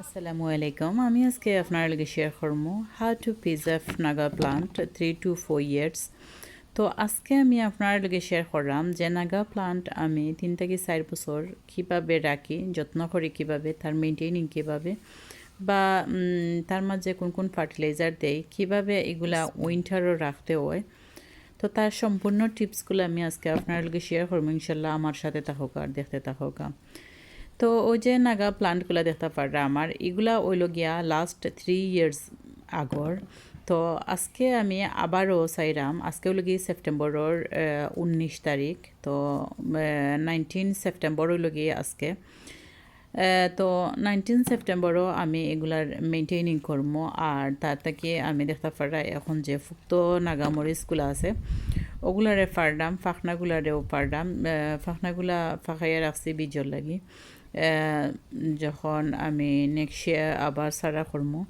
আসসালামু আলাইকুম। আমি আজকে আপনার লগে শেয়ার করব how to preserve Naga plant three two four years তো আজকে আমি আপনার লগে শেয়ার করলাম যে নাগা প্লান্ট আমি তিন থেকে চার বছর কীভাবে রাখি, যত্ন করি কীভাবে, তার মেনটেনিং কীভাবে, বা তার মাঝে কোন কোন ফার্টিলাইজার দেয় কীভাবে এগুলা উইন্টারও রাখতে হয়। তো তার সম্পূর্ণ টিপসগুলো আমি আজকে আপনার লগে শেয়ার করব। ইনশাল্লাহ আমার সাথে থাকুক আর দেখতে থাকুক। তো ওই যে নাগা প্লান্টগুলো দেখতে পাররা আমার, এগুলা ওইল গিয়া লাস্ট থ্রি ইয়ার্স আগর। তো আজকে আমি আবারও চাইরাম, আজকে হলো গিয়ে সেপ্টেম্বরের উনিশ তারিখ। তো নাইনটিন সেপ্টেম্বর গিয়ে আজকে। তো নাইনটিন সেপ্টেম্বরও আমি এগুলার মেনটেনিং করব আর তার থেকে আমি দেখতে পারা এখন যে ফুক্ত নাগামরিচগুলো আছে ওগুলারে ফারডাম ফাখনাগুলারেও ফারডাম ফাখনাগুলা ফাঁকাইয়া রাখছি বীজর লাগি। যখন আমি নেক্সট আবার সারা করব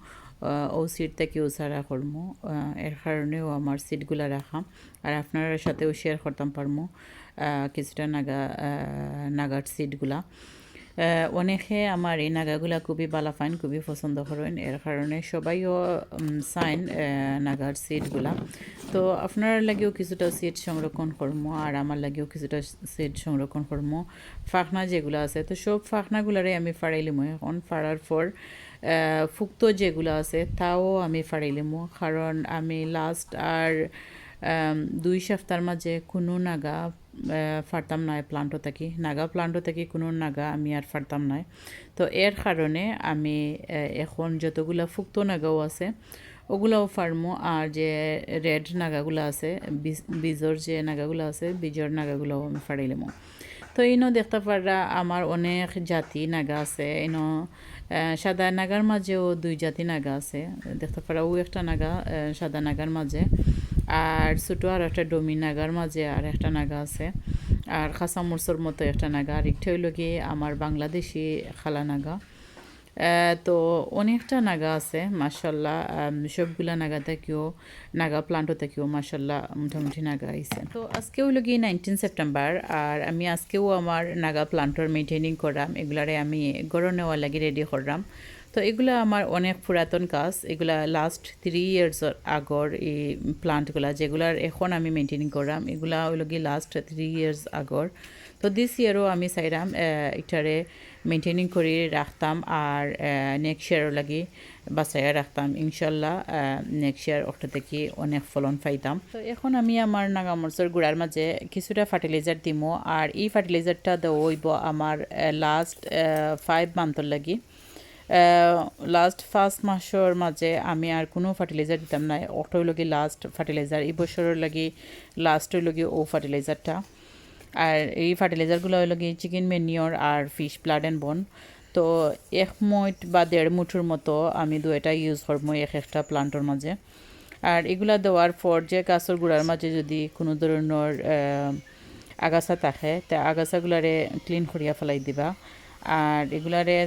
ও সিট থেকেও সারা করব এর কারণেও আমার সিটগুলা রাখাম আর আপনার সাথেও শেয়ার করতাম আহ, কিছুটা নাগা নাগার সিটগুলা অনেকে আমার এই নাগাগুলা খুবই ভালো ফাইন খুবই পছন্দ করেন। এর কারণে সবাইও সাইন নাগার সিটগুলা তো আপনার লাগেও কিছুটা সিট সংরক্ষণ করব আর আমার লাগেও কিছুটা সিট সংরক্ষণ করব ফাখনা যেগুলো আছে, তো সব ফাখনাগুলারে আমি ফাড়াইলিমো এখন ফাড়ার পর ফুক্ত যেগুলো আছে, তাও আমি ফাড়াইলিমো কারণ আমি লাস্ট আর দুই সপ্তাহের মাঝে কোনো নাগা ফারতাম নাই প্লান্টও থাকি। নাগা প্লান্টও থাকি, কোনো নাগা আমি আর ফারতাম নাই। তো এর কারণে আমি এখন যতগুলা ফুক্ত নাগাও আছে, ওগুলাও ফার্মো আর যে রেড নাগাগুলো আছে বীজর যে নাগাগুলো আছে বীজর নাগাগুলোও আমি ফাড়াইলাম তো ইনো দেখতে পারা আমার অনেক জাতি নাগা আছে, ইনো সাদা নাগার মাঝেও দুই জাতি নাগা আছে। দেখতে পারা ও একটা নাগা সাদা নাগার মাঝে আর ছোটো আর একটা ডমি নাগার মাঝে আর একটা নাগা আছে। আর খাসা মরসর মতো একটা নাগা। আর একটা হইল গিয়ে আমার বাংলাদেশি খালা নাগা। তো অনেকটা নাগা আছে মাসাল্লাহ সবগুলা নাগা থেকেও, নাগা প্লান্টও থেকেও মাসাল্লাহ মোটামুটি নাগা আইছে। তো আজকে হইল নাইনটিন সেপ্টেম্বর আর আমি আজকেও আমার নাগা প্লান্টর মেনটেনিং করলাম এগুলারে আমি গড় নেওয়া লাগি রেডি করলাম তো এগুলা আমার অনেক পুরাতন কাজ, এগুলা লাস্ট থ্রি ইয়ার্স আগর এই প্লান্টগুলা যেগুলার এখন আমি মেনটেনিং করলাম এগুলা হইল গিয়ে লাস্ট থ্রি ইয়ার্স আগর তো দিস ইয়ারও আমি চাইরাম এটারে মেনটেনিং করে রাখতাম আর নেক্সট ইয়ারও লাগি বাঁচাইয়া রাখতাম ইনশাল্লাহ নেক্সট ইয়ার ওটা থেকে অনেক ফলন পাইতাম। তো এখন আমি আমার নাগামরচর গুড়ার মাঝে কিছুটা ফার্টিলাইজার দিমো আর এই ফার্টিলাইজারটা দেওয়াইব আমার লাস্ট ফাইভ মান্থর লাগি। লাস্ট ফার্স্ট মাসের মাঝে আমি আর কোনো ফার্টিলাইজার দিতাম না ওটা হইল কি লাস্ট ফার্টিলাইজার এই বছরের লাগি লাস্ট হইল কি ও ফার্টিলাইজারটা আর এই ফার্টিলাইজারগুলো হইল কি চিকেন মেনিওর আর ফিশ ব্লাড অ্যান্ড বন তো এক মুঠ বা দেড় মুঠের মতো আমি দুইটা ইউজ করব এক একটা প্লান্টর মাঝে। আর এগুলা দেওয়ার পর যে গাছের গুঁড়ার মাঝে যদি কোনো ধরনের আগাছা থাকে, তা আগাছাগুলারে ক্লিন করিয়া ফেলাই দিবা। আর এগুলারে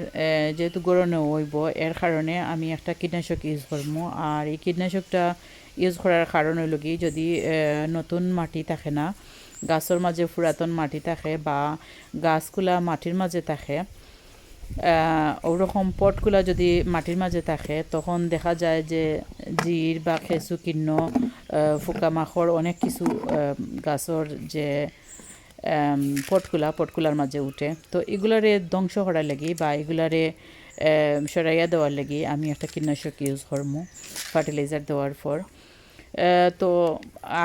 যেহেতু গরমে হইব, এর কারণে আমি একটা কীটনাশক ইউজ করব। আর এই কীটনাশকটা ইউজ করার কারণ হইল কি যদি নতুন মাটি থাকে না গাছের মাঝে পুরাতন মাটি থাকে বা গাছগুলা মাটির মাঝে থাকে ওরকম পটগুলা যদি মাটির মাঝে থাকে, তখন দেখা যায় যে জির বা খেসু কিন্ন পোকামাকড় অনেক কিছু গাছর যে পটকুলা পটকুলার মাঝে উঠে। তো এগুলারে ধ্বংস করার লাগি বা এগুলারে সরাইয়া দেওয়ার লাগি আমি একটা কীটনাশক ইউজ করব ফার্টিলাইজার দেওয়ার পর তো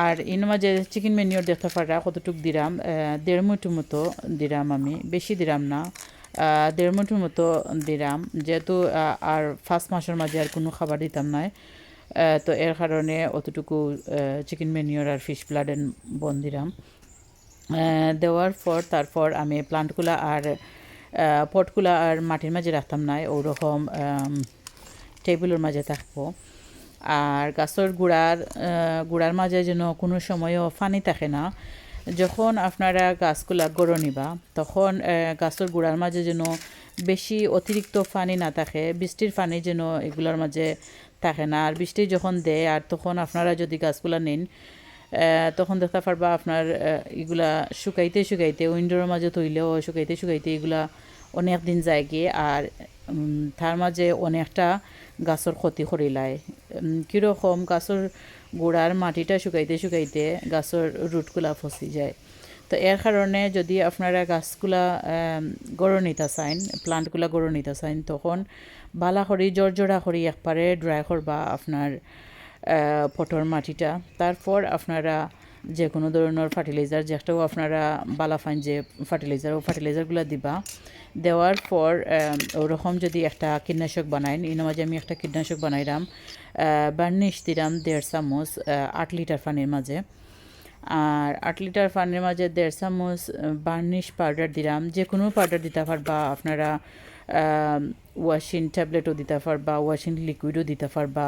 আর ইন মাঝে চিকেন মেনিওর দেখতে পারা কতটুক আহ, দেড় মুঠো মতো দিরাম আমি। বেশি দিরাম না। দেড় মুঠোর মতো দিরাম। যেহেতু আর ফার্স্ট মাসের মাঝে আর কোনো খাবার দিতাম নাই। তো এর কারণে অতটুকু চিকেন মেনিওর আর ফিশ অ্যান্ড বন আহ, দেওয়ার পর তারপর আমি প্লান্টগুলা আর পটগুলা আর মাটির মাঝে রাখতাম নাই। ওরকম টেবিলের মাঝে থাকব। আর গাছের গুড়ার গুড়ার মাঝে যেন কোনো সময়ও ফানি থাকে না। যখন আপনারা গাছগুলা গড়ো নিবা, তখন গাছের গুড়ার মাঝে যেন বেশি অতিরিক্ত ফানি না থাকে, বৃষ্টির পানি যেন এগুলোর মাঝে থাকে না। আর বৃষ্টি যখন দেয়, আর তখন আপনারা যদি গাছগুলা নিন তখন দেখতে পারবা আপনার এগুলা শুকাইতে শুকাইতে, উইন্ডোর মাঝে তৈলেও শুকাইতে শুকাইতে এগুলা অনেক দিন যায় গিয়ে, আর তার মাঝে অনেকটা গাছের ক্ষতি করিলায় কীরকম গাছের গোড়ার মাটিটা শুকাইতে শুকাইতে গাছের রুটগুলা ফসি যায়। তো এর কারণে যদি আপনারা গাছগুলা গড় নিতে প্লান্টগুলা গড় নিতে তখন বালা করি জোড়া করি একবারে ড্রাই করবা আপনার পটর মাটিটা। তারপর আপনারা যে কোনো ধরনের ফার্টিলাইজার যেটাও আপনারা বালা ফাইন যে ফার্টিলাইজার ও ফার্টিলাইজারগুলো দিবা। দেওয়ার পর ওরকম যদি একটা কীটনাশক বানাইন ইনো মাঝে আমি একটা কীটনাশক বানাইলাম বার্নিশ দিলাম দেড় চামচ আট লিটার পানির মাঝে। আর আট লিটার পানির মাঝে দেড় চামচ বার্নিশ পাউডার দিলাম যে কোনো পাউডার দিতে পারবা আপনারা ওয়াশিং ট্যাবলেটও দিতে পারবা ওয়াশিং লিকুইডও দিতে পারবা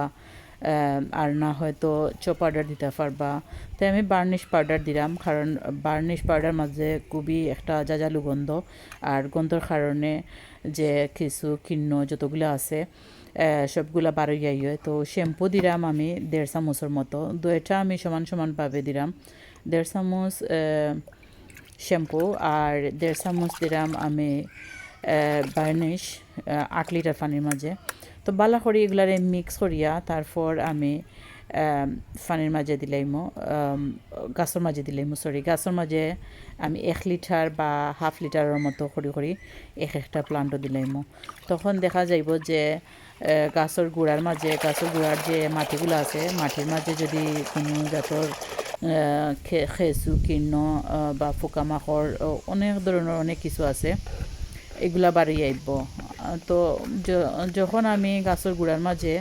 আর না হয়তো চো পাউডার দিতে পারবা। তাই আমি বার্নিশ পাউডার দিলাম, কারণ বার্নিশ পাউডার মাঝে খুবই একটা জাজালু গন্ধ। আর গন্ধর কারণে যে কিছু কিন্ন যতগুলো আছে সবগুলা বারো হয় তো শ্যাম্পু দিলাম আমি দেড় চামচের মতো। দুইটা আমি সমান সমানভাবে দিলাম। দেড় চামচ শ্যাম্পু আর দেড় চামচ দিলাম আমি বার্নিশ আট লিটার পানির মাঝে। তো বালা করি এগুলারে মিক্স করিয়া তারপর আমি পানির মাঝে দিলাইমো গাছের মাঝে দিলাইমো সরি গাছের মাঝে আমি এক লিটার বা হাফ লিটারের মতো করি করি এক একটা প্লান্টও দিলাইমো। তখন দেখা যাইব যে গাছের গুড়ার মাঝে গাছের গুড়ার যে মাটিগুলো আছে মাটির মাঝে যদি কোনো জাতর আহ, খে- খেসু কীর্ণ বা পোকামাকড় অনেক ধরনের অনেক কিছু আছে এগুলা বাড়ি আইব। তো যখন আমি গাছের গুড়ার মাঝে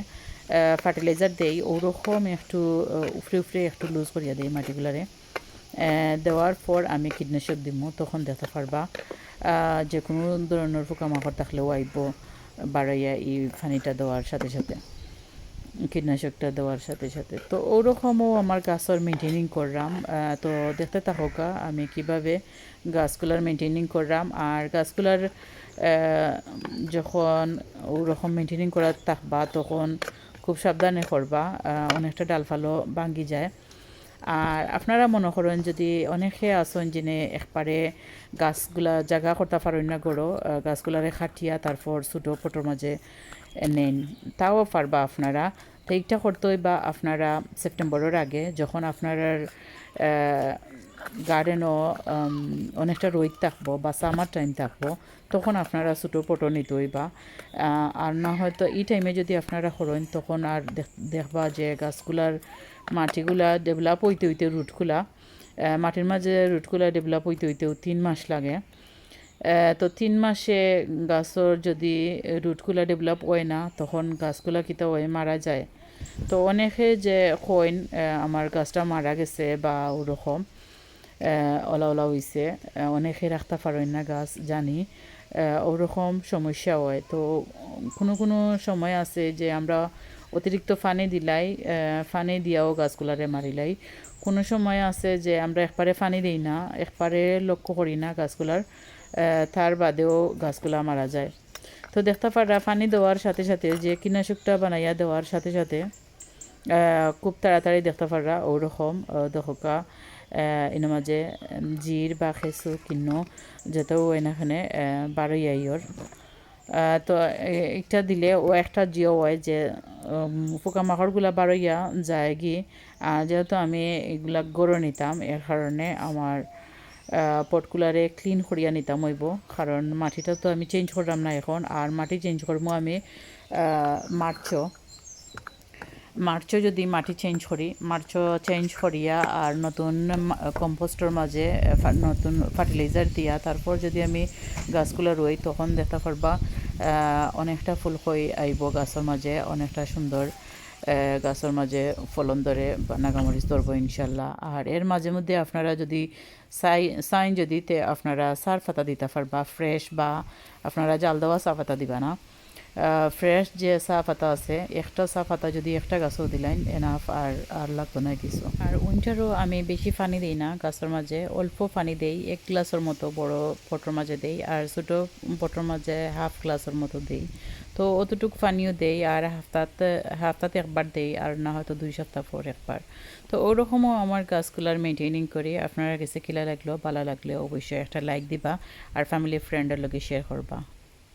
ফার্টিলাইজার দেই, ওরকম একটু উফরে উফরে একটু লুজ করিয়া দিই মাটিগুলারে। দেওয়ার পর আমি কীটনাশক দিব তখন দেখতে পারবা যে কোনো ধরনের পোকামাকড় থাকলেও আইব, বাড়াইয়া এই ফানিটা দেওয়ার সাথে সাথে। কীটনাশকটা দেওয়ার সাথে সাথে। তো ওরকমও আমার গাছের মেনটেনিং করলাম। তো দেখতে থাকা আমি কীভাবে গাছগুলার মেনটেনিং করলাম। আর গাছগুলার যখন ওরকম মেনটেনিং করা থাকবা, তখন খুব সাবধানে করবা। অনেকটা ডালফালও ভাঙ্গি যায়। আর আপনারা মনে করেন যদি অনেকে আসন যিনি একবারে গাছগুলা জাগা করতে পারেন না গড়ো গাছগুলারে খাটিয়া তারপর ছোটো ফটোর মাঝে নেন, তাও পারবা আপনারা। তো এইটা বা আপনারা সেপ্টেম্বরের আগে, যখন আপনার গার্ডেনও অনেকটা রোদ থাকব বা সামার টাইম থাকব তখন আপনারা ছোটো ফটো নিতে হইবা আহ, আর না হয়তো এই টাইমে যদি আপনারা করেন তখন আর দেখ- দেখবা যে গাছগুলার মাটিগুলা ডেভেলপ হইতে হইতে রুটগুলা মাটির মাঝে রুটগুলা ডেভেলপ হইতে হইতেও তিন মাস লাগে। তো তিন মাসে গাছর যদি রুটগুলা ডেভেলপ হয় না তখন গাছগুলা কিতা হয় মারা যায়। তো অনেকে যে কইন আমার গাছটা মারা গেছে বা ওরকম ওলা ওলা আহ, অনেকে রাখতে পারেন না গাছ জানি। ওরকম সমস্যা হয়। তো কোনো কোনো সময় আছে যে আমরা অতিরিক্ত ফানি দিলাই ফানি দিয়াও গাছগুলারে মারিলাই। কোনো সময় আছে যে আমরা একবারে ফানি দিই না একবারে লক্ষ্য করি না গাছগুলার তার বাদেও গাছগুলা মারা যায়। তো দেখতে পারা পানি দেওয়ার সাথে সাথে যে কীটনাশকটা বানাইয়া দেওয়ার সাথে সাথে খুব তাড়াতাড়ি দেখতে পারা ওরকম দশকা এর মাঝে জির বা খেসু কিন্ন যেটাও এখানে বারোই আইয়র তো এ- এটা দিলে ও একটা জিও হয় যে পোকামাকড়গুলা বারোইয়া যায় কি যেহেতু আমি এগুলা গড়ে নিতাম, এর কারণে আমার পটকুলারে ক্লিন করিয়া নিতাম হইব। কারণ মাটিটা তো আমি চেঞ্জ করলাম না এখন, আর মাটি চেঞ্জ করব আমি মার্চও। মার্চও যদি মাটি চেঞ্জ করি মার্চও চেঞ্জ করিয়া আর নতুন কম্পোস্টর মাঝে নতুন ফার্টিলাইজার দিয়া তারপর যদি আমি গাছগুলো রই তখন দেখতে পারবা আহ, অনেকটা ফুল হয়ে আইব গাছের মাঝে অনেকটা সুন্দর গাছের মাঝে ফলন ধরে নাগামরিচ ধরবো ইনশাল্লাহ। আর এর মাঝে মধ্যে আপনারা যদি সাই সাইন যদি তে আপনারা সার পাতা দিতে পারবা ফ্রেশ বা আপনারা জাল দেওয়া চা পাতা দিবা না ফ্রেশ যে চা পাতা আছে, একটা চা পাতা যদি একটা গাছও দিলেন এনাফ আর আর লাগতো না কিছু। আর উইন্টারও আমি বেশি পানি দিই না গাছের মাঝে, অল্প পানি দেই, এক গ্লাসের মতো বড় পটোর মাঝে দেই, আর ছোটো পটোর মাঝে হাফ গ্লাসের মতো দেই। তো অতটুকু পানিও দেই, আর হাফতাতে হাফতাতে একবার দেই, আর না হয়তো দুই সপ্তাহ পর একবার। তো ওরকমও আমার গাছগুলার মেনটেনিং করি। আপনারা কাছে কিলা লাগলেও ভালো লাগলে অবশ্যই একটা লাইক দিবা, আর ফ্যামিলি ফ্রেন্ডের লগে শেয়ার করবা।